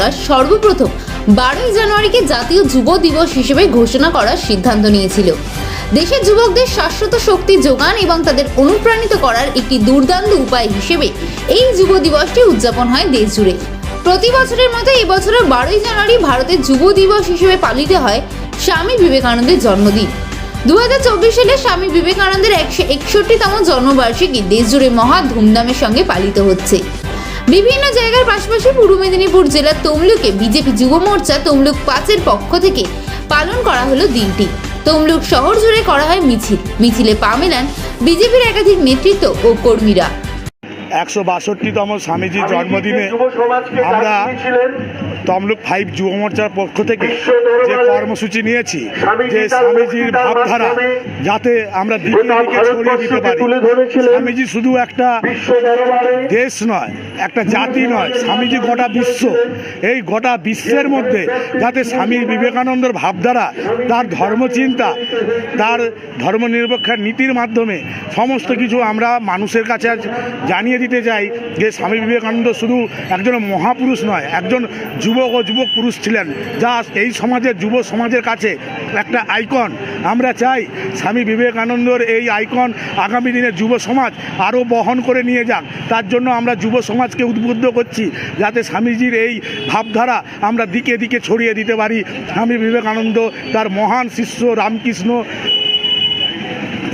সরকার সর্বপ্রথম বারোই জানুয়ারিকে জাতীয় যুব দিবস হিসেবে ঘোষণা করার সিদ্ধান্ত নিয়েছিল। দেশের যুবকদের শাশ্বত শক্তি যোগান এবং তাদের অনুপ্রাণিত করার একটি দুর্দান্ত উপায় হিসেবে এই যুব দিবসটি উদযাপন হয় দেশ জুড়ে প্রতি বছরের মতো এই বছরের বারোই জানুয়ারি ভারতের যুব দিবস হিসেবে পালিত হয় স্বামী বিবেকানন্দের জন্মদিন। দু হাজার চব্বিশ সালে স্বামী বিবেকানন্দের একশো একষট্টিতম জন্মবার্ষিকী দেশজুড়ে মহা ধুমধামের সঙ্গে পালিত হচ্ছে। বিভিন্ন জায়গার পাশাপাশি পূর্ব মেদিনীপুর জেলার তমলুকে বিজেপি যুব মোর্চা তমলুক পাঁচের পক্ষ থেকে পালন করা হলো দিনটি। তমলুক শহর জুড়ে করা হয় মিছিল। মিছিলে পা মেলান বিজেপির একাধিক নেতৃত্ব ও কর্মীরা। একশো বাষট্টিতম স্বামীজির জন্মদিনে আমরা তমলুক ফাইভ যুব মোর্চার পক্ষ থেকে যে কর্মসূচি নিয়েছি যে স্বামীজির ভাবধারা যাতে আমরা দিকে দিকে ছড়িয়ে দিতে পারি। স্বামীজি শুধু একটা দেশ নয় একটা জাতি নয় স্বামীজি গোটা বিশ্ব। এই গোটা বিশ্বের মধ্যে যাতে স্বামী বিবেকানন্দর ভাবধারা তার ধর্মচিন্তা তার ধর্মনিরপেক্ষার নীতির মাধ্যমে সমস্ত কিছু আমরা মানুষের কাছে জানিয়ে দিতে চাই যে স্বামী বিবেকানন্দ শুধু একজন মহাপুরুষ নয়, একজন যুবক ও যুবক পুরুষ ছিলেন। যা এই সমাজের, যুব সমাজের কাছে একটা আইকন। আমরা চাই স্বামী বিবেকানন্দর এই আইকন আগামী দিনে যুব সমাজ আরও বহন করে নিয়ে যাক। তার জন্য আমরা যুব সমাজকে উদ্বুদ্ধ করছি যাতে স্বামীজির এই ভাবধারা আমরা দিকে দিকে ছড়িয়ে দিতে পারি। স্বামী বিবেকানন্দ তার মহান শিষ্য রামকৃষ্ণ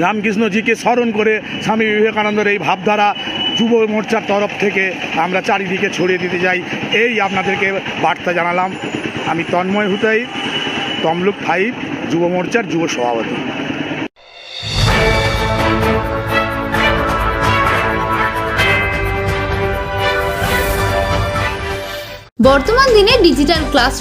রামকৃষ্ণজিকে স্মরণ করে স্বামী বিবেকানন্দের এই ভাবধারা যুব মোর্চার তরফ থেকে আমরা চারিদিকে ছড়িয়ে দিতে চাই। এই আপনাদেরকে বার্তা জানালাম। আমি তন্ময় হুতাই, তমলুক ফাইভ, যুব মোর্চার যুব সভাপতি। বর্তমান দিনে ডিজিটাল ক্লাস